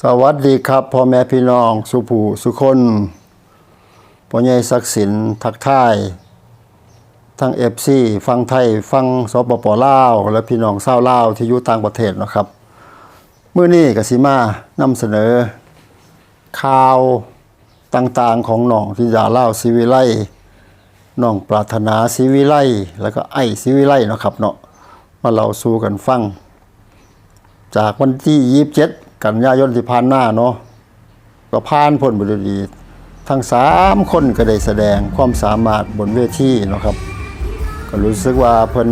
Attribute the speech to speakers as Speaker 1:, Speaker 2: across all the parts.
Speaker 1: สวัสดีครับพ่อแม่พี่น้องสุภูสุคนพ่อใหญ่ศักดิ์สินทักทายทั้งเอฟซีฟังไทย ฟังสปปลาว และพี่น้องเศร้าวลาวที่อยู่ต่างประเทศนะครับเมื้อนี้กสิมานำเสนอ ข่าวต่างๆของน้องที่ดาลาวศิวิไลน้องปรารถนาศิวิไลแล้วก็ไอ้ศิวิไลนะครับเนาะมาเราสู่กันฟัง จากวันที่27 กันยายนที่ผ่านหน้าเนาะก็ผ่านพ้นไปด้วยดี ทั้งสามคนก็ได้แสดงความสามารถบนเวทีเนาะครับ ก็รู้สึกว่าเพิ่น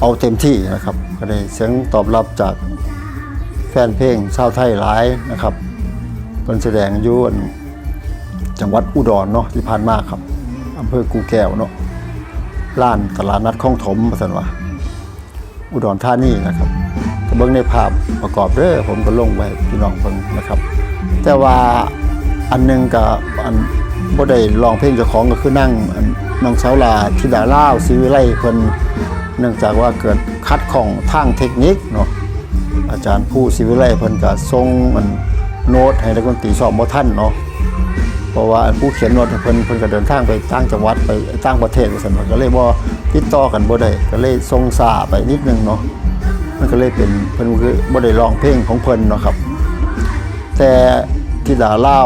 Speaker 1: เอาเต็มที่นะครับ ก็ได้เสียงตอบรับจากแฟนเพลงชาวไทยหลายนะครับเพิ่นแสดงยู่นจังหวัดอุดรเนาะที่ผ่านมาครับอำเภอกูแก้วเนาะล้านตลาดนัดคลองถมว่าซั่นว่าอุดรธานีนะครับ เบิ่งในภาพประกอบเด้อผมก็ลงไว้พี่น้องเบิ่งนะครับ แต่ว่าอันหนึงก็อันบ่ได้ร้องเพลงเจ้าของก็คือนั่งน้องสาวลาธิดาล่าวศรีวิไลเพิ่นเนื่องจากว่าเกิดคัดของทางเทคนิคเนาะอาจารย์ผู้ศรีวิไลเพิ่นก็ส่งมันโน้ตให้นักดนตรีสอบบ่ทันเนาะเพราะว่าผู้เขียนโน้ตเพิ่นเพิ่นก็เดินทางไปต่างจังหวัดไปต่างประเทศว่าซั่นก็เลยบ่ติดต่อกันบ่ได้ก็เลยส่งซาไปนิดนึงเนาะ มันก็เลยเป็นเพิ่นคือบ่ได้ร้องเพลงของเพิ่นเนาะครับ แต่ที่ดาเล่า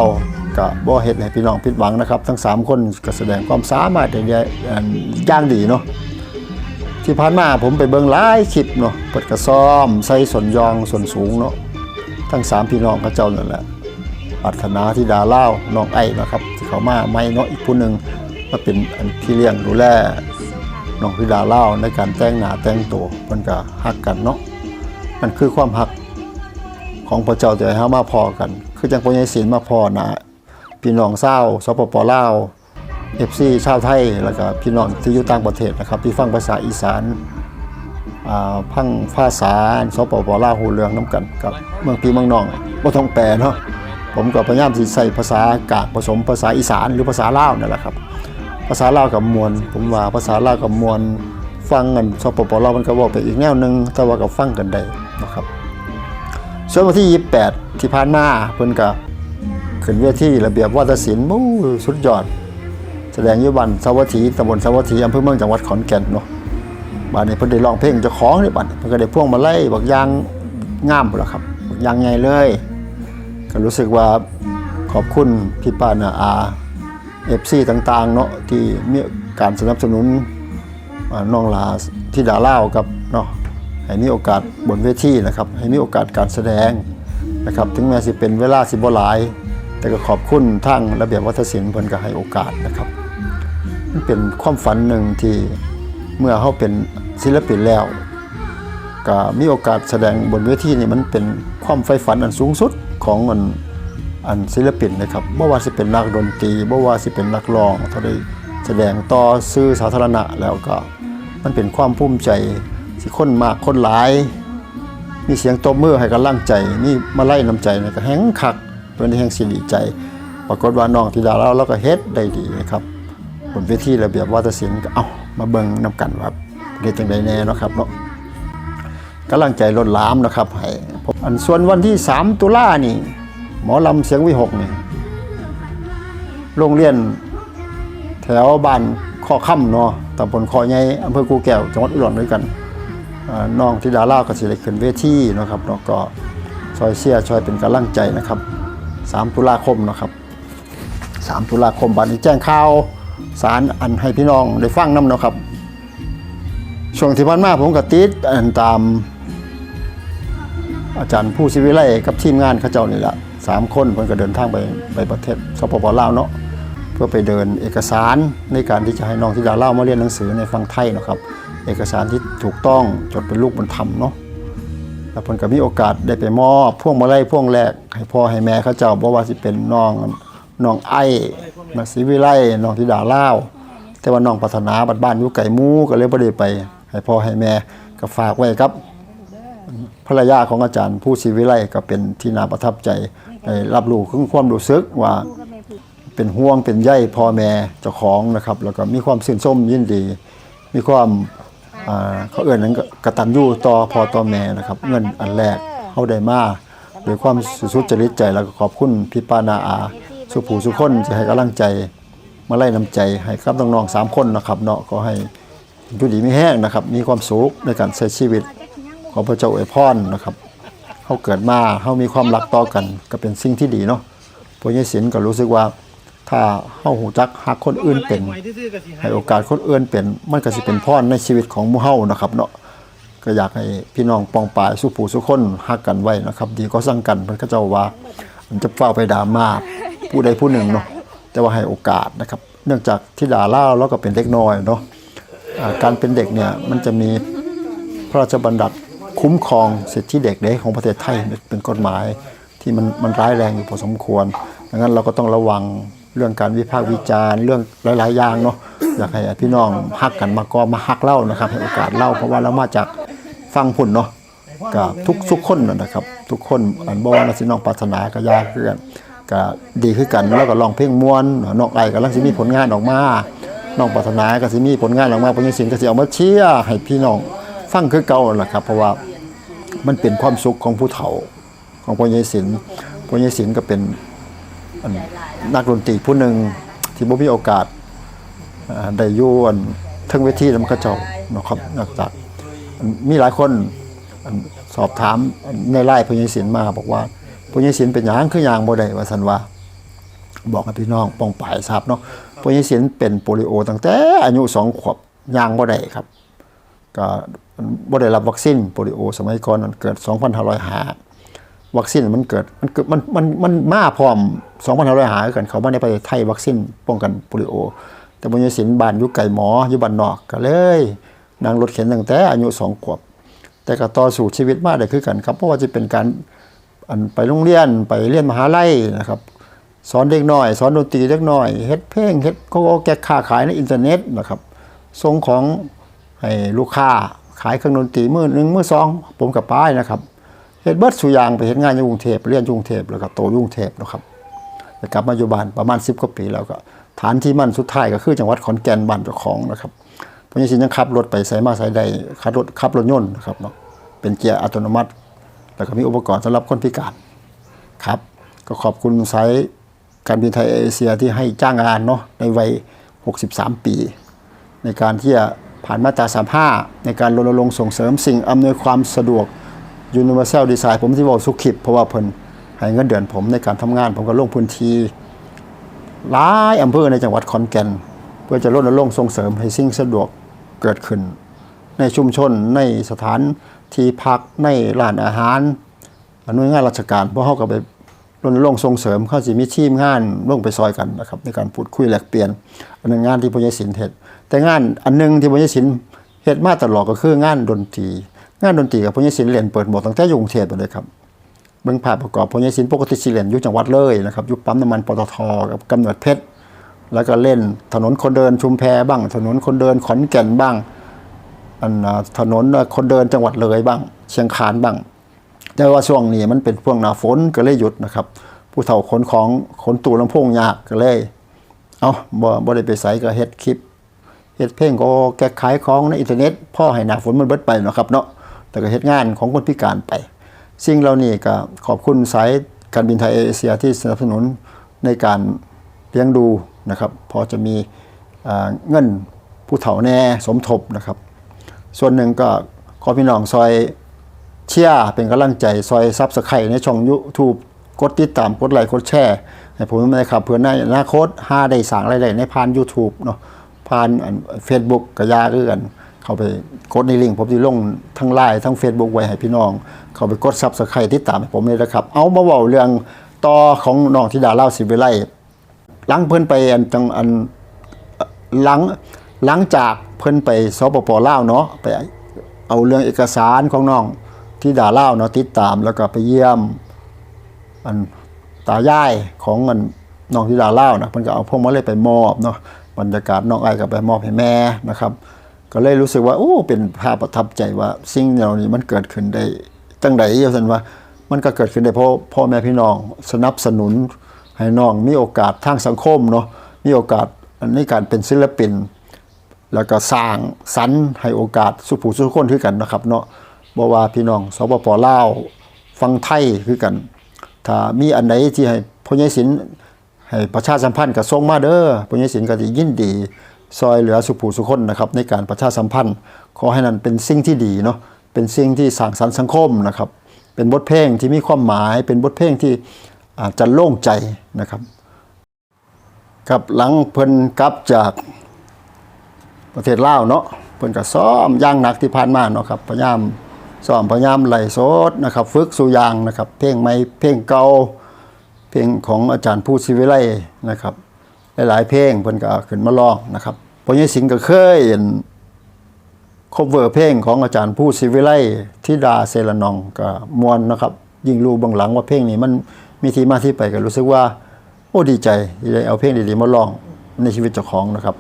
Speaker 1: ก็บ่เฮ็ดให้พี่น้องผิดหวังนะครับ ทั้ง 3 คนก็แสดงความสามารถได้อย่างดีเนาะที่ผ่านมาผมไปเบิ่งหลายคลิปเนาะเปิดกระซ่อมใส่ส่วนยองส่วนสูงเนาะทั้ง 3 พี่น้องเขาเจ้านั่นแหละปรารถนาที่ดาเล่าน้องไอ้นะครับ ที่เขามาไม่เนาะอีกผู้หนึ่งมาเป็นอันพี่เลี้ยงดูแล น้องธิดาเล่าในการแต่งหน้าแต่งตัวมันก็ฮักกันเนาะมันคือความฮักของพระเจ้าจะให้ามาพอกัน คือจังพญายศิลมาพอนะพี่น้องเศร้าสปปลาวเอฟซีชาวไทยแล้วก็พี่น้องที่อยู่ต่างประเทศนะครับ ที่ฟังภาษาอีสานพังภาษาสปปลาวหูเรืองน้ำกันกับเมืองพี่เมืองน้องบ่ต้องแปลเนาะผมก็พยายามสิใส่ภาษากากผสมภาษาอีสานหรือภาษาลาวนั่แหละครับ ภาษาลาวกับมวลผมว่าภาษาลาวกับมวลฟังกันสปปลาวมันก็บอกไปอีกแนวหนึ่งแต่ว่าก็ฟังกันได้นะครับส่วนวันที่ 28 ที่ผ่านมาเพิ่นก็ขึ้นเวทีระเบียบวัฒนศิลป์มู้สุดยอด แสดงยู่บ้านสาวัตถีตำบลสาวัตถีอำเภอเมืองจังหวัดขอนแก่นเนาะบ้านนี้เพิ่นได้ร้องเพลงเจ้าของนี่บัดนี้เพิ่นก็ได้พ่วงมาไล่บักยางงามพุ่นล่ะครับบักยางใหญ่เลย ก็รู้สึกว่าขอบคุณพี่ป้านาอา FC ต่างๆเนาะที่มีการสนับสนุนน้องลาที่ดาล่าวกับเนาะให้มีโอกาสบนเวทีนะครับ ให้มีโอกาสการแสดงนะครับ ถึงแม้สิเป็นเวลาสิบหลาย แต่ก็ขอบคุณทางระเบียบวัฒนศิลป์เพิ่นก็ให้โอกาสนะครับมันเป็นความฝันหนึ่งที่เมื่อเขาเป็นศิลปินแล้วก็มีโอกาสแสดงบนเวทีนี่มันเป็นความใฝ่ฝันอันสูงสุดของอัน อันศิลปินนะครับบ่ว่าสิเป็นนักดนตรีบ่ว่าสิเป็นนักร้องถ้าได้แสดงต่อสื่อสาธารณะแล้วก็มันเป็นความภูมิใจสิคนมากคนหลาย มีเสียงตบมือให้กำลังใจมีมาไล่น้ำใจนี่ก็แฮงคักเป็นแฮงสิริใจ ปรากฏว่าน้องธิดาเราเราก็เฮ็ดได้ดีนะครับบนเวทีระเบียบวัฒนศิลป์ก็เอามาเบิ่งนำกันว่าเฮ็ดจังไดแน่เนาะครับเนาะกำลังใจล้นหลามนะครับให้ผมอันส่วนวันที่ 3 ตุลานี่ หมอลำเสียงวิหกนี่โรงเรียนแถวบ้านข้อค่ำเนาะตำบลคอใหญ่อำเภอกูแก้วจังหวัดอุดรด้วยกันน้องธิดาล่าก็สิได้ขึ้นเวทีนะครับเนาะก็ซอยเชียร์ช่วยเป็นกำลังใจนะครับ 3 ตุลาคมนะครับ 3 ตุลาคมบัดนี้แจ้งข่าวสารอันให้พี่น้องได้ฟังน้ำเนาะครับ ช่วงที่ผ่านมาผมก็ติดอันตามอาจารย์ผู้ชีวิไลกับทีมงานเขาเจ้านี่แหละ สามคนเพิ่นก็เดินทางไปไปประเทศสปปลาวเนาะเพื่อไปเดินเอกสารในการที่จะให้น้องที่ดาเล่ามาเรียนหนังสือในฟังไทยเนาะครับ เอกสารที่ถูกต้องจดเป็นลูกบรรธรรมเนาะแล้วเพิ่นก็มีโอกาสได้ไปมอบพ่วงมาไลัยพวงแรกให้พ่อให้แม่เขาเจ้าบ่ว่าสิเป็นน้องน้องไอ้มาศรีวิไลน้องธิดาเล่าแต่ว่าน้องปรารถนาบัดบ้านอยู่ไก่มูก็เลยบ่ได้ไป ให้พ่อให้แม่ก็ฝากไว้ครับภรรยาของอาจารย์ผู้ศรีวิไลก็เป็นที่น่าประทับใจ ได้รับรู้ถึงความรู้สึกว่าเป็นห่วงเป็นใยพ่อแม่เจ้าของนะครับ แล้วก็มีความชื่นชมยินดี มีความเขาเอื่นนั้นก็กตัญญูต่อพ่อต่อแม่นะครับ เงินอันแรกเขาได้มาด้วยความสุจริตใจแล้วก็ขอบคุณพี่ป้านาอา สุผู้สุคนที่ให้กำลังใจมาไล่น้ำใจให้กับน้องๆสามคนนะครับเนาะก็ให้อยู่ดีมีแห้งนะครับ มีความสุขในการใช้ชีวิต ขอพระเจ้าอวยพรนะครับ เขาเกิดมาเขามีความรักต่อกันก็เป็นสิ่งที่ดีเนาะพระเยสินก็รู้สึกว่า ถ้าเฮาหูจักหักคนอื่นเป็น ให้โอกาสคนอื่นเป็น มันก็สิเป็นพรในชีวิตของมู่เฮานะครับเนาะก็อยากให้พี่น้องปองปายสุผู้สุคนฮักกันไว้นะครับ ดีก็สั่งกันเพิ่นก็จ้าว่ามันจะเฝ้าไปด่ามาผู้ใดผู้หนึ่งเนาะแต่ว่าให้โอกาสนะครับ เนื่องจากที่ด่าเล่าแล้วก็เป็นเด็กน้อยเนาะการเป็นเด็กเนี่ยมันจะมีพระราชบัญญัติ คุ้มครองสิทธิเด็กเด็กของประเทศไทยเป็นกฎหมายที่มันมันร้ายแรงอยู่พอสมควรดังนั้นเราก็ต้องระวังเรื่องการวิพากษ์วิจารณ์เรื่องหลาย ๆ อย่างเนาะอยากให้พี่น้องฮักกันมาก็มาฮักเล่านะครับให้โอกาสเล่าเพราะว่าเรามาจากฟังผุ่นเนาะกับทุกทุกคนนะครับ ทุกคนอันบอกว่าสิน้องปรารถนาก็ยากคือกันก็ดีคือกันแล้วก็ร้องเพลงมวนน้องไอ้กำลังสิมีผลงานออกมาน้องปรารถนาก็สิมีผลงานออกมาพญสินก็สิเอามาเชียร์ให้พี่น้อง ฟังคือเก่าแหละครับ เพราะว่ามันเป็นความสุขของผู้เฒ่า ของพ่อใหญ่ศิลป์พ่อใหญ่ศิลป์ก็เป็นนักดนตรีผู้หนึ่งที่บ่มีโอกาสได้อยู่อันทั้งเวทีนำกระเจ้านะครับนอกจากอันมีหลายคนสอบถามในไลน์พ่อใหญ่ศิลป์มาบอกว่าพญศิลป์เป็นหยังคือหยังบ่ได้ว่าซั่นว่า บอกให้พี่น้องป้องปายทราบเนาะพญศิลป์เป็นโปลิโอตั้งแต่อายุสองขวบย่างบ่ได้ครับ ก็ บ่ได้รับวัคซีนโปลิโอ สมัยก่อนนั้นเกิด 2505วัคซีนมันเกิดมันเกิดมันมันมันมาพร้อม 2505คือกันเขามาในประเทศไทยวัคซีนป้องกันโปลิโอ แต่บุญยศิลป์บ้านอยู่ไกลหมออยู่บ้านนอกก็เลยนั่งรถเข็นตั้งแต่อายุ2ขวบ แต่ก็ต่อสู่ชีวิตมาได้คือกันครับเพราะว่าจะเป็นการอันไปโรงเรียนไปเรียนมหาลัยนะครับสอนเด็กน้อย สอนดนตรีเด็กน้อยเฮ็ดเพลงเฮ็ดโกโกแกกค้าขายในอินเทอร์เน็ตนะครับส่งของให้ลูกค้า ขายเครื่องดนตรีมือหนึ่งมือสองผมกับป้ายนะครับเฮ็ดเบิดสุยางไปเฮ็ดงานอยู่กรุงเทพเรียนกรุงเทพแล้วก็โตกรุงเทพนะครับแต่กลับมาอยู่บ้านประมาณ10กว่าปีแล้วก็ฐานที่มั่นสุดท้ายก็คือจังหวัดขอนแก่นบ้านเจ้าของนะครับผมยังสิยังขับรถไปไสมาไสใดขับรถขับรถยนต์นะครับเนาะเป็นเกียร์อัตโนมัติ แล้วก็มีอุปกรณ์สำหรับคนพิการครับ ก็ขอบคุณไซต์การบินไทยเอเชียที่ให้จ้างงานเนาะในวัย 63 ปี ในการที่จะ ผ่านมาตรา 35 ในการรณรงค์ส่งเสริมสิ่งอำนวยความสะดวก Universal Design ผมที่บอกสุขิบเพราะว่าเพิ่นให้เงินเดือนผมในการทำงาน ผมก็ลงพื้นที่หลายอำเภอในจังหวัดขอนแก่น เพื่อจะรณรงค์ส่งเสริมให้สิ่งสะดวกเกิดขึ้น ในชุมชนในสถานที่พักในร้านอาหารหน่วยงานราชการเพราะเขาก็ไปรณรงค์ส่งเสริมเขาสิมีทีมงานลงไปซอยกันนะครับในการพูดคุยแลกเปลี่ยนอันนั้นงานที่พญศิลป์เฮ็ด แต่งานอันหนึงที่พญศิลป์เฮ็ดมาตลอดก็คืองานดนตรี งานดนตรีกับพญศิลป์เรียนเปิดหมดตั้งแต่อยู่กรุงเทพเลยครับเบื้องภาพประกอบพญศิลป์ปกติสิเรียนอยู่จังหวัดเลยนะครับอยู่ปั๊มน้ำมันปตทกับกำเนิดเพชรแล้วก็เล่นถนนคนเดินชุมแพบ้าง ถนนคนเดินขอนแก่นบ้างอันถนนคนเดินจังหวัดเลยบ้าง เชียงคานบ้าง แต่ว่าช่วงนี้มันเป็นพวกหนาฝนก็เลยหยุดนะครับ ผู้เฒ่าขนของขนตู้ลำโพงยากก็เลย เอาบ่บ่ได้ไปใส่ก็เฮ็ดคลิป ฮ็ดเพลงก็แก้ขายของในอินเทอร์เน็ตพ่อให้หนาฝนมันเบิดไปเนาะครับเนาะแต่ก็เฮ็ดงานของคนพิการไป สิ่งเหล่านี้ก็ขอบคุณสายการบินไทยเอเชียที่สนับสนุนในการเลี้ยงดูนะครับ พอจะมีอ่าเงินผู้เฒ่าแน่สมทบนะครับ ส่วนหนึ่งก็ขอพี่น้องซอยเชียร์เป็นกำลังใจซอยซับสไครในช่องยูทูบกดติดตามกดไลค์กดแชร์ให้ผมได้ครับเพื่อนในอนาคตห้าได้สั่งอะไรๆในผ่าน YouTube เนาะ ผ่านเฟซบุ๊กกระยาคือกันเข้าไปกดในลิงก์ผมที่ลงทั้งไลน์ทั้ง Facebook ไว้ให้พี่น้อง เข้าไปกดซับสไครต์ติดตามให้ผมเลยนะครับ เอามาเว้าเรื่องต่อของน้องธิดาเล่าสิวิไลหลังเพิ่นไปอันจังอันหลังหลังจากเพิ่นไปสปปลาวเนาะไปเอาเรื่องเอกสารของน้องที่ด่าเล่าเนาะติดตามแล้วก็ไปเยี่ยมอันตายายของอันน้องที่ด่าเล่านะเพิ่นก็เอาพวกมาเลยไปมอบเนาะ บรรยากาศน้องไอ้ก็ไปมอบให้แม่นะครับ ก็เลยรู้สึกว่าโอ้เป็นภาพประทับใจว่าสิ่งเหล่านี้มันเกิดขึ้นได้ตั้งใดเยอะสันว่า มันก็เกิดขึ้นได้เพราะพ่อแม่พี่น้องสนับสนุนให้น้องมีโอกาสทางสังคมเนาะมีโอกาสในการเป็นศิลปิน แล้วก็สร้างสรรค์ให้โอกาสสุผู้สุคนคือกันนะครับ เนาะบ่ว่าพี่น้องสปปลาวฟังไทยคือกัน ถ้ามีอันใดที่ให้พ่อใหญ่ศิลป์ ให้ประชาสัมพันธ์ก็ส่งมาเด้อพ่อใหญ่ศิลป์ก็สิยินดี ซอยเหลือสุผู้สุคนนะครับในการประชาสัมพันธ์ ขอให้นั้นเป็นสิ่งที่ดีเนาะเป็นสิ่งที่สร้างสรรค์สังคมนะครับ เป็นบทเพลงที่มีความหมายเป็นบทเพลงที่อาจจะโล่งใจนะครับครับหลังเพิ่นกลับจากประเทศลาวเนาะเพิ่นก็ซ้อมย่างหนักที่ผ่านมาเนาะครับพยายามซ้อมพยายามไล่โสดนะครับ ฝึกสู่ยางนะครับ เพลงใหม่เพลงเก่า เพลงของอาจารย์ผู้ศิวิไลนะครับหลายๆเพลงเพิ่นก็ขึ้นมาร้องนะครับพอใหญสิงห์ก็เคยเห็นคบเวอร์เพลงของอาจารย์ผู้ศิวิไลทิดาเซรนองก็มวนนะครับ ยิ่งรู้เบางหลังว่าเพลงนี้มันมีที่มาที่ไปก็รู้สึกว่า โอ้ดีใจที่ได้เอาเพลงดีๆมาร้องในชีวิตเจ้าของนะครับ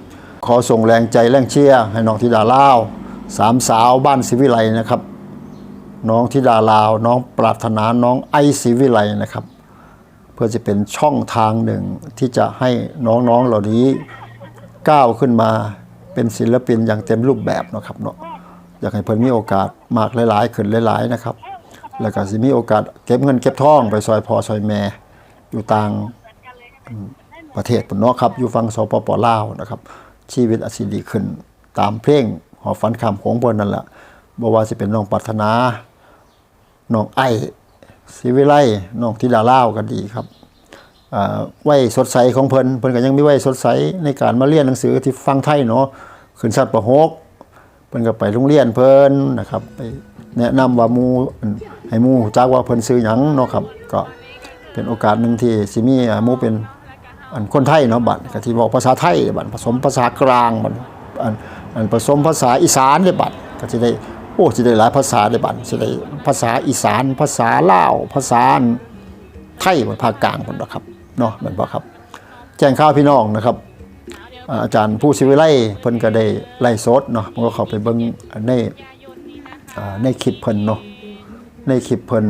Speaker 1: ขอส่งแรงใจแรงเชียร์ให้น้องธิดาลาวสามสาวบ้านศิวิไลนะครับ น้องธิดาลาว น้องปรารถนาน้องไอศิวิไลนะครับ พื่อจะเป็นช่องทางหนึ่งที่จะให้น้องๆเหล่านี้ก้าวขึ้นมาเป็นศิลปินอย่างเต็มรูปแบบนะครับเนาะอยากให้เพิ่นมีโอกาสมากหลายๆขึ้นหลายๆนะครับ แล้วก็สิมีโอกาสเก็บเงินเก็บทองไปซอยพอซอยแม่อยู่ต่างประเทศปุ่นเนาะครับอยู่ฝั่งสปปลาวนะครับ ชีวิตอาจสิดีขึ้น ตามเพลงหอฝันคำของเพิ่นนั่นแหละบ่ว่าสิเป็นน้องปรารถนาน้องไอ้ ศิวิไลน้องธิดาล่าวก็ดีครับอ่าไว้สดใสของเพิ่นเพิ่นก็ยังมีไว้สดใสในการมาเรียนหนังสือที่ฟังไทยเนาะขึ้นสัตว์ประหกเพิ่นก็ไปโรงเรียนเพิ่นนะครับไปแนะนำว่ามูให้หมู่รู้จักว่าเพิ่นซื้อหยังเนาะครับก็เป็นโอกาสหนึ่งที่สิมีมูเป็นอันคนไทยเนาะบัดก็ที่บอกภาษาไทยบัดผสมภาษากลางบัดอันอันผสมภาษาอีสานได้บัดก็สิได้ โอ้สิได้หลายภาษาได้บัดสิได้ภาษาอีสาน ภาษาลาว ภาษาไทยบัดภาคกลางพุ่นนะครับเนาะแม่นบ่ครับ แจ้งข่าวพี่น้องนะครับ อาจารย์ผู้ศิวิไลเพิ่นก็ได้ไล่สดเนาะผมก็เข้าไปเบิ่งในในคลิปเพิ่นเนาะในคลิปเพิ่น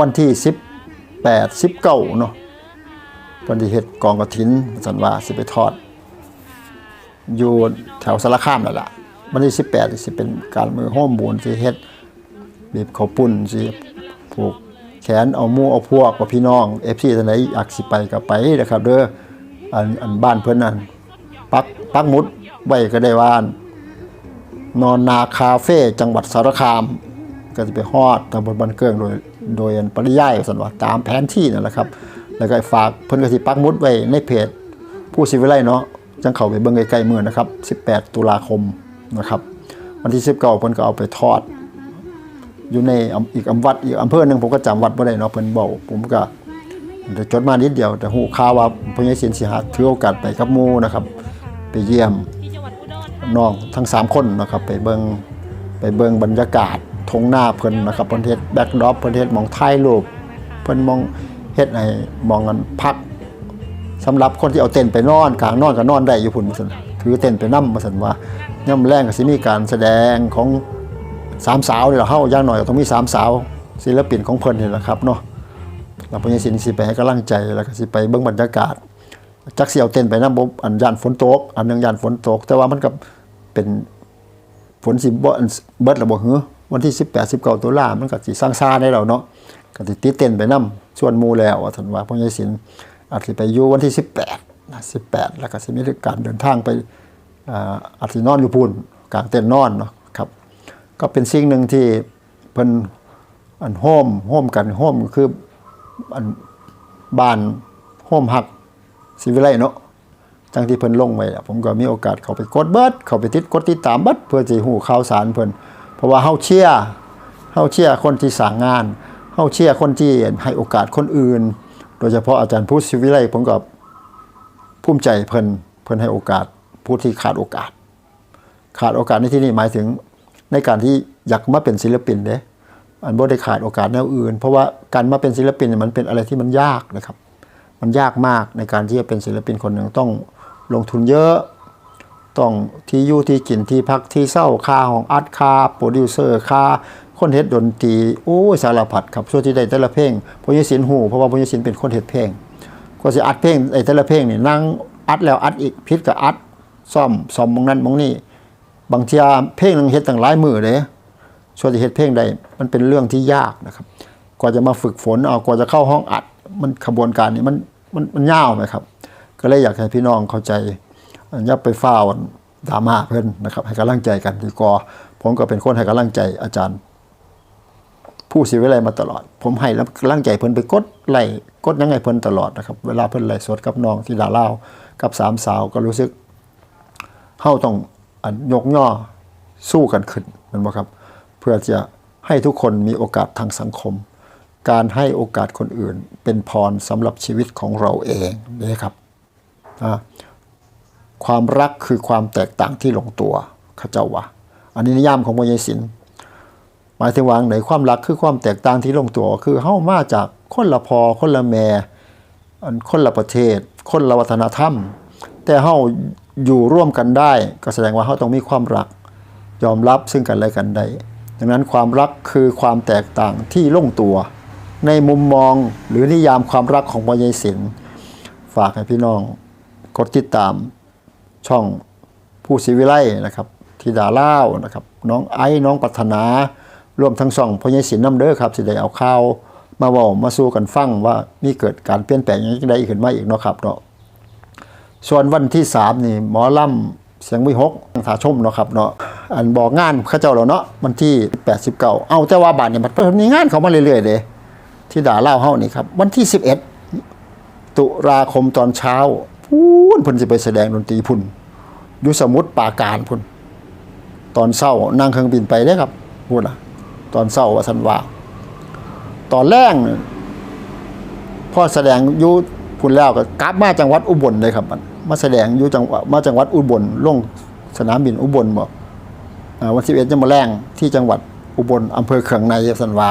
Speaker 1: วันที่ 18 19เนาะวันที่เฮ็ดกองกฐินสันว่าสิไปทอดอยู่แถวสารคามนั่นแหละ วันที่18นี่สิเป็นการมือโฮมบูนสิเฮ็ดบีบข้าวปุ้นสิผูกแขนเอามู่เอาพวกกับพี่น้อง FC ท่านใดอยากสิไปก็ไปนะครับ เด้ออันอันบ้านเพิ่อนนั่นปักปักมุดไว้ก็ได้ว่าน นอนนาคาเฟ่จังหวัดสารคาม ก็จะไปฮอดตำบลบันเกิงโดยโดยอันปริยายสันว่าตามแผนที่นั่นแหละครับ แล้วก็ฝากเพิ่นก็สิปักมุดไว้ในเพจผู้ศิวิไลเนาะจังเขาไปเบิ่งใกล้ๆมือนะครับ 18 ตุลาคม นะครับ วันที่19เพิ่นก็เอาไปทอด อยู่ในอีกอำวัดอีกอำเภอหนึ่งผมก็จำวัดบ่ได้เนาะเพิ่นบอกผมก็แต่จดมานิดเดียว แต่ฮู้ข่าวว่าพญาศิลสิหาถือโอกาสไปกับหมู่นะครับ ไปเยี่ยมน้องทั้ง3คนนะครับ ไปเบิงไปเบิงบรรยากาศทงหน้าเพิ่นนะครับเพิ่นเฮ็ดแบ็กดรอปเพิ่นเฮ็ดมองถ่ายรูปเพิ่นมองเฮ็ดให้มองกันพักสำหรับคนที่เอาเต็นท์ไปนอนกลางนอนก็นอนได้อยู่พุ่นว่าซั่นถือเต็นท์ไปนำว่าซั่นว่า ย่ํแรงก็สิมีการแสดงของสามสาวนี่ล่ะเฮาย่างน้อยก็ต้องมีสามสาว ศิลปินของเพิ่นนี่แหละครับเนาะแล้วพญาศิลป์สิไปให้กำลังใจแล้วก็สิไปเบิ่งบรรยากาศจักเสียวเต้นไปนะบบอันยานฝนตก อันหนึ่งยานฝนตก แต่ว่ามันก็เป็นฝนสิบเบิดระบ่หือวันที่ 18 19ตุลามันก็สิสร้างซาได้แล้วเนาะก็สิติเต้นไปนํส่วนมูแล้วว่าท่านว่าพ่อใหญ่ศิลป์อาจสิไปอยู่วันที่ 18นะ18 แล้วก็สิมีการเดินทางไป อ่าอาจสินอนอยู่พุ่นกลางเต็นท์นอนเนาะครับ ก็เป็นสิ่งหนึ่งที่เพิ่นอันโฮมโฮมกันโฮมคืออันบ้านโฮมฮักสิวิไลเนาะจังที่เพิ่นลงไว้ผมก็มีโอกาสเข้าไปกดเบิดเข้าไปติดกดติดตามเบิดเพื่อสิฮู้ข่าวสารเพิ่นเพราะว่าเฮาเชียเฮาเชียคนที่สร้างงานเฮาเชียคนที่ให้โอกาสคนอื่น โดยเฉพาะอาจารย์พุทธศิวิไลผมก็ภูมิใจเพิ่นเพิ่นให้โอกาส ผู้ที่ขาดโอกาส ขาดโอกาสในที่นี้หมายถึงในการที่อยากมาเป็นศิลปินเด้อันบ่ได้ขาดโอกาสแนวอื่น เพราะว่าการมาเป็นศิลปินเนี่ยมันเป็นอะไรที่มันยากนะครับ มันยากมากในการที่จะเป็นศิลปินคนหนึ่งต้องลงทุนเยอะ ต้องที่อยู่ที่กินที่พักที่เศร้าค่าของอาร์ตค่าโปรดิวเซอร์ค่าคนเฮ็ดดนตรีโอ้สารพัดครับส่วนที่ได้แต่ละเพลงพญศิลป์หูเพราะว่าพญศิลป์เป็นคนเฮ็ดเพลงก็สิอัดเพลงไอ้แต่ละเพลงนี่นั่งอัดแล้วอัดอีกพิษก็อัด ซ่อมซ่อมมองนั้นมองนี่บางทีเพลงนึงเฮ็ดตั้งหลายมือเด้ส่วนที่เฮ็ดเพลงได้มันเป็นเรื่องที่ยากนะครับ กว่าจะมาฝึกฝนเอากว่าจะเข้าห้องอัด มันขบวนการนี้มันมันมันยาวไหมครับ ก็เลยอยากให้พี่น้องเข้าใจอย่าไปฟ้าวดราม่าเพิ่อนนะครับให้กำลังใจกันดีกว่าผมก็เป็นคนให้กำลังใจอาจารย์ ผู้ศิวิไลมาตลอด ผมให้แล้วกำลังใจเพิ่นไปกดไล่กดยังไงเพิ่นตลอดนะครับ เวลาเพิ่นไล่สดกับน้องที่ดาเล่ากับสามสาวก็รู้สึก เฮาต้องอยกย่อสู้กันขึ้นมันบ่ครับ เพื่อจะให้ทุกคนมีโอกาสทางสังคม การให้โอกาสคนอื่น เป็นพรสำหรับชีวิตของเราเองนี่ครับความรักคือความแตกต่างที่ลงตัวข้าเจ้าว่าอันนี้นิยามของมยศิลหมายถึงวางไหนความรักคือความแตกต่างที่ลงตัว คือเฮ้ามาจากคนละพอคนละแม่คนละประเทศ คนละวัฒนธรรม แต่เฮ้า อยู่ร่วมกันได้ ก็แสดงว่าเฮ้าต้องมีความรัก ยอมรับซึ่งกันและกันได้ดังนั้นความรักคือความแตกต่างที่ลงตัว ในมุมมองหรือนิยามความรักของมวยศิลป์ฝากให้พี่น้อง กดติดตามช่องผู้ศิวิไลนะครับธิดาเล่านะครับน้องไอ้น้องปัฒนารวมทั้งสองพญศิลป์น้ำเด้อครับสิได้เอาข่าวมาว้ามาสู้กันฟังว่ามีเกิดการเปลี่ยนแปลงอย่างใดขึ้นมาอีกเนาะครับเนาะ ส่วนวันที่สามนี่หมอลำเสียงวิหกถาชมเนาะครับเนาะอันบอกงานข้าเจ้าแล้วเนาะวันที่89เอาแต่ว่าบาทเนี่ยมันเพิ่มมีงานเขามาเรื่อยๆเด้ที่ด่าเล่าเฮานี่ครับวันที่11ตุลาคมตอนเช้าพูนพิ่นสิไปแสดงดนตรีพุ่นยู่สมุทรปราการพุ่นตอนเช้านั่งเครื่องบินไปได้ครับพูดนะตอนเช้าว่าสันว่าตอนแรกเนี่อแสดงยุพุ่นแล้วก็กลับมาจังหวัดอุบลเลยครับมัน มาแสดงอยู่จังหวัดมาจังหวัดอุบลลงสนามบินอุบลบอกอ่วันสิบเอ็ดจะมาแรงที่จังหวัดอุบลอำเภอเขืองในสันวา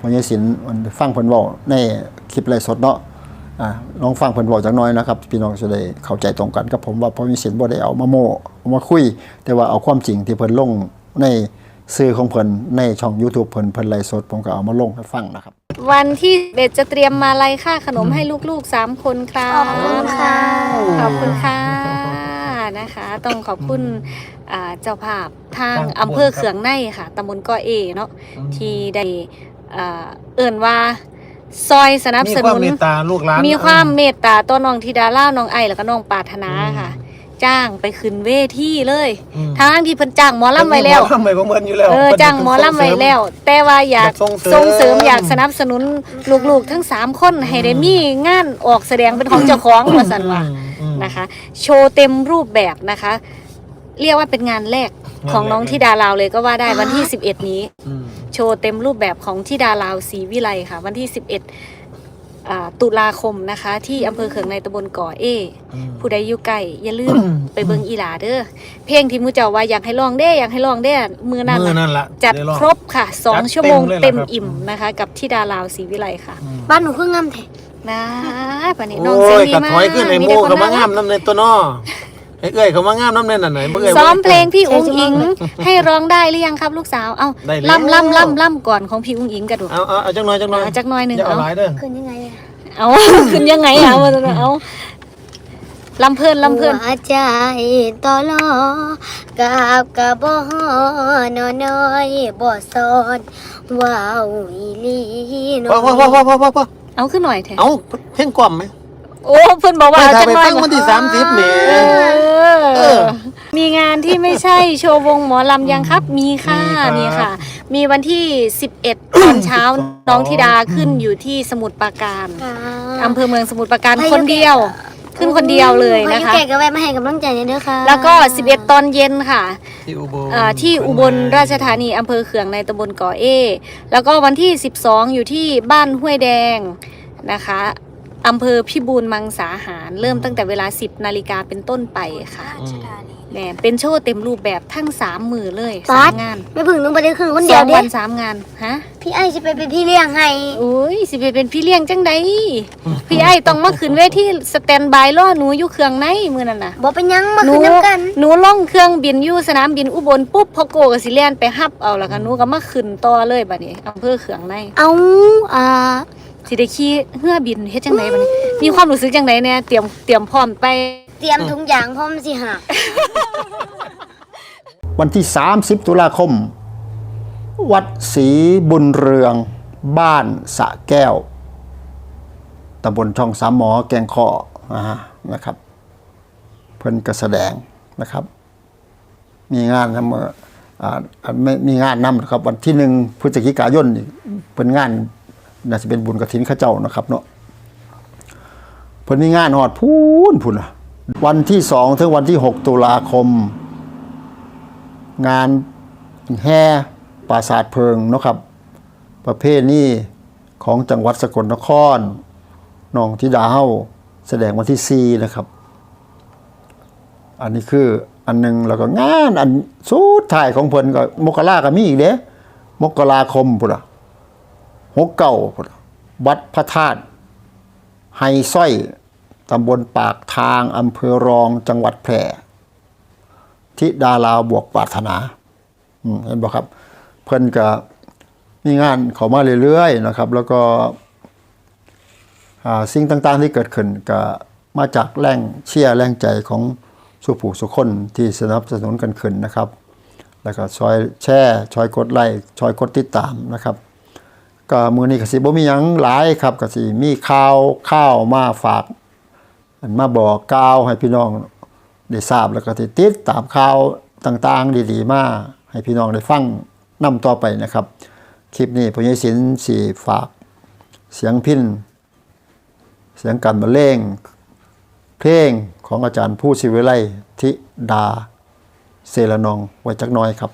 Speaker 1: พญศิลป์มันฟังเพิ่นเว้าในคลิปไลสดเนาะลองฟังเพิ่นเว้าจักน้อยนะครับ พี่น้องจะได้เข้าใจตรงกันกับผมว่าพญศิลป์บ่ได้เอามาโม้เอามาคุย แต่ว่าเอาความจริงที่เพิ่นลงใน สื่อของเพิ่นในช่อง YouTube เพิ่นเพิ่นไลฟ์สดผมก็เอามาลงให้ฟังนะครับ
Speaker 2: วันที่เบ็ดจะเตรียมมาลัยค่าขนมให้ลูกๆสามคนครับ
Speaker 3: ขอบคุณค่ะ
Speaker 2: ขอบคุณค่ะนะคะ ต้องขอบคุณอ่าเจ้าภาพทางอำเภอเขืองในค่ะตำบลกอเอเนาะที่ได้อ่าเอิ่นว่า ซอยสนับ
Speaker 3: มี
Speaker 2: ส
Speaker 3: ควา
Speaker 2: นุ
Speaker 3: ม
Speaker 2: น
Speaker 3: เมตตาลูกหลาน
Speaker 2: มีความเมตตาต่อน้องธิดาล่าน้องไอแล้วก็น้องปรารถนาค่ะ จ้างไปขึ้นเวทีเลย
Speaker 3: อืม
Speaker 2: ทางที่เพิ่นจ้างหมอลำไว้แล้ว
Speaker 3: หมอลำไว้ของเพิ่นอยู่แล้ว
Speaker 2: เออจ้างหมอลำไว้แล้ว แต่ว่าอยาก
Speaker 3: อยากส่งเสริม
Speaker 2: ส่งเสริมอยากสนับสนุนลูกๆ ทั้งสามคนให้ได้มีงานออกแสดงเป็นของเจ้าของว่าสันว่า
Speaker 3: อืม
Speaker 2: นะคะโชว์เต็มรูปแบบนะคะ เรียกว่าเป็นงานแรกของน้องธิดาลาวเลยก็ว่าได้วันที่ 11 นี้
Speaker 3: อืม
Speaker 2: โชว์เต็มรูปแบบของธิดาลาวศรีวิไลค่ะ วันที่ 11อ่า ตุลาคมนะคะ ที่อำเภอเขืองในตำบลก่อเอ
Speaker 3: อืม
Speaker 2: ผู้ใดอยู่ไกลอย่าลืมไปเบิงอีหลาเด้อเพลงที่มูเจ้าว่าอยากให้ลองเด้อยากให้ลองเด้อมือนั้น
Speaker 3: มือ
Speaker 2: น่ะ
Speaker 3: นั่นละ
Speaker 2: จัด
Speaker 3: ไลอง
Speaker 2: ครบค่ะสอง
Speaker 3: จัด
Speaker 2: ชั่วโมง
Speaker 3: เต็
Speaker 2: เต็
Speaker 3: ม
Speaker 2: ม
Speaker 3: เลยเหรอครับ
Speaker 2: อิ่มนะคะ กับที่ดาราวศรีวิไลค่ะ
Speaker 3: อืม
Speaker 4: บ้านหนูเพิ่งงามแท้
Speaker 2: นะปานนี้น้อง
Speaker 3: โอ้
Speaker 2: เสียง
Speaker 3: ย
Speaker 2: ดี
Speaker 3: กระ
Speaker 2: มาก
Speaker 3: ถอยขึ้นไอ้หมู
Speaker 2: แต่ค
Speaker 3: เขามา
Speaker 2: รั
Speaker 3: งากมน้ำในตัวน้อ ไอ้เอ้ยเขามางามน้ำในนั่นไหนบ่เอ้ย
Speaker 2: ซ้อมเพลงพี่อุ้งอิง ให้ร้องได้หรือยังครับลูกสาว เอา
Speaker 3: ได้แล้ว
Speaker 2: ล่ำล่ำล่ำล่ำก่อนของพี่อุ้งอิงกันดู
Speaker 3: เอาเอาเอาจักหน่อยจักหน่อย
Speaker 2: เอาจักหน่อยหนึ่ง
Speaker 3: อย่าเอา
Speaker 2: เอา
Speaker 3: หลายเด้อ
Speaker 4: คืนยังไงอะ
Speaker 2: เอาขึ้นยังไงอะมาเอาลำเพลินลำเพลิน
Speaker 4: หัวใจต่อรอกราบกะบ่ฮอนอน้อยบ่สอนว้าวอีหลีน้
Speaker 3: พอพอพอพอพอพอพอ
Speaker 2: เอาขึ้นหน่อยเถอะ
Speaker 3: เอาเพลงกล่อมไหม
Speaker 2: โอ้เพิ่นบอกว่า
Speaker 3: ไม่
Speaker 2: เอา
Speaker 3: ถ้า
Speaker 2: จัก
Speaker 3: ไป
Speaker 2: หน่อย
Speaker 3: ฟังวันที่30แหม
Speaker 2: เอ
Speaker 3: เอ
Speaker 2: อ
Speaker 3: อ
Speaker 2: มีงานที่ไม่ใช่โชว์วงหมอลำยังครับ มีค่ะ
Speaker 3: มี
Speaker 2: มี
Speaker 3: ครั
Speaker 2: ค่ะ
Speaker 3: บ
Speaker 2: มีวันที่ 11ตอนเช้าน้องธิดาขึ้นอยู่ที่สมุทรปราการ
Speaker 4: ค่ะ
Speaker 2: อำเภอเมืองสมุทรปราการ
Speaker 4: พายุ
Speaker 2: คนเดียว ขึ้นคนเดียวเลยนะ
Speaker 4: พา
Speaker 2: คะ
Speaker 4: แก่ก็แวะมาให้กำลังใจเนี่ยเด้อค่ะ
Speaker 2: แล้วก็ 11 ตอนเย็นค่ะ
Speaker 3: ที่อุบล
Speaker 2: เอ่อที่อุบลราชธานีอำเภอเขืองในตำบลก่อเอ แล้วก็วันที่ 12 อยู่ที่บ้านห้วยแดงนะคะ อำเภอพิบูลมังสาหาร เริ่มตั้งแต่เวลา 10นาฬิกาเป็นต้นไปค่ะ
Speaker 3: อืม
Speaker 2: แหมเป็นโชว์เต็มรูปแบบทั้ง3มือเลย
Speaker 4: ปา
Speaker 2: สา
Speaker 4: ด
Speaker 2: มงาน
Speaker 4: ไม่พึ่งหนูไปได้คืนคน
Speaker 2: ส
Speaker 4: เดีย
Speaker 2: อ
Speaker 4: ว
Speaker 2: ง
Speaker 4: เด้
Speaker 2: วันสามงานฮะ
Speaker 4: พี่ไอ้สิไปเป็นพี่เลี้ยงให้
Speaker 2: โอ้ยสิไปเป็นพี่เลี้ยงจังใดพี่ไอ้ต้องมาขึ้นเวทีสแตนบายรอหนูอยู่เครื่องในมือนั่นน่ะ
Speaker 4: บ่เป็นหยังมา
Speaker 2: หนู
Speaker 4: คืนน้ำกัน
Speaker 2: หนูล่องเครื่องบินอยู่สนามบินอุบลปุ๊บพอโกกับสิเลียนไปฮับเอาแล้วก็หนูก็มาขึ้นต่อเลยบัดนี้อำเภอเขืองใน
Speaker 4: เอาอ่า
Speaker 2: สิได้ขี่เฮือบินเฮ็ดจังไดบัดนี้มีความรู้สึกจังไดแน่เตรียมเตรียมพร้อมไป
Speaker 4: เตรียมถุงยางพร้อมสิหัก
Speaker 1: วันที่ 30 ตุลาคม วัดศรีบุญเรือง บ้านสะแก้วตำบลช่องสามหมอแกงคอนะฮะนะครับ เพิ่นก็แสดงนะครับ มีงานนะเมื่ออ่าอ่าไม่มีงานนำนะครับ วันที่หนึ่งพฤศจิกายนนี่เป็นงาน น่าจะเป็นบุญกระถินข้าเจ้านะครับเนาะเพิ่นมีงานหอดพูนพูนอะวันที่สองถึงวันที่หกตุลาคม งานแห่ปราสาทเพิงเนาะครับ ประเภทนี้ของจังหวัดสกลนครหนองทิดาเฮาแสดงวันที่สี่นะครับ อันนี้คืออันหนึ่งแล้วก็งานอันสุดท้ายของเพิ่นก็มกราก็มีอีกเด้มกราคมพุ่นน่ะ หกเก้าวัดพระธาตุไฮสร้อยตำบลปากทางอำเภอรองจังหวัดแพร่ทิดาลาวบวกปรารถนาเห็นบ่ครับ เพิ่นก็มีงานเข้ามาเรื่อยๆนะครับ แล้วก็สิ่งต่างๆที่เกิดขึ้นก็มาจากแรงเชียร์แรงใจของสุผู้สุคนที่สนับสนุนกันขึ้นนะครับ แล้วก็ช่วยแชร์ช่วยกดไลค์ช่วยกดติดตามนะครับ ก็มือนี้ก็สิบ่มีหยังหลายครับก็สิมีข่าวข้าวมาฝากอันมาบอกกล่าวให้พี่น้องได้ทราบแล้วก็ติดติดตามข่าวต่างๆ ดีๆ มาให้พี่น้องได้ฟังนํต่อไปนะครับ คลิปนี้พญศิลป์สีฝากเสียงพินเสียงการบรรเลงเพลงของอาจารย์ผู้ศิวิไลทิดาเซรนองไว้จักน้อยครับ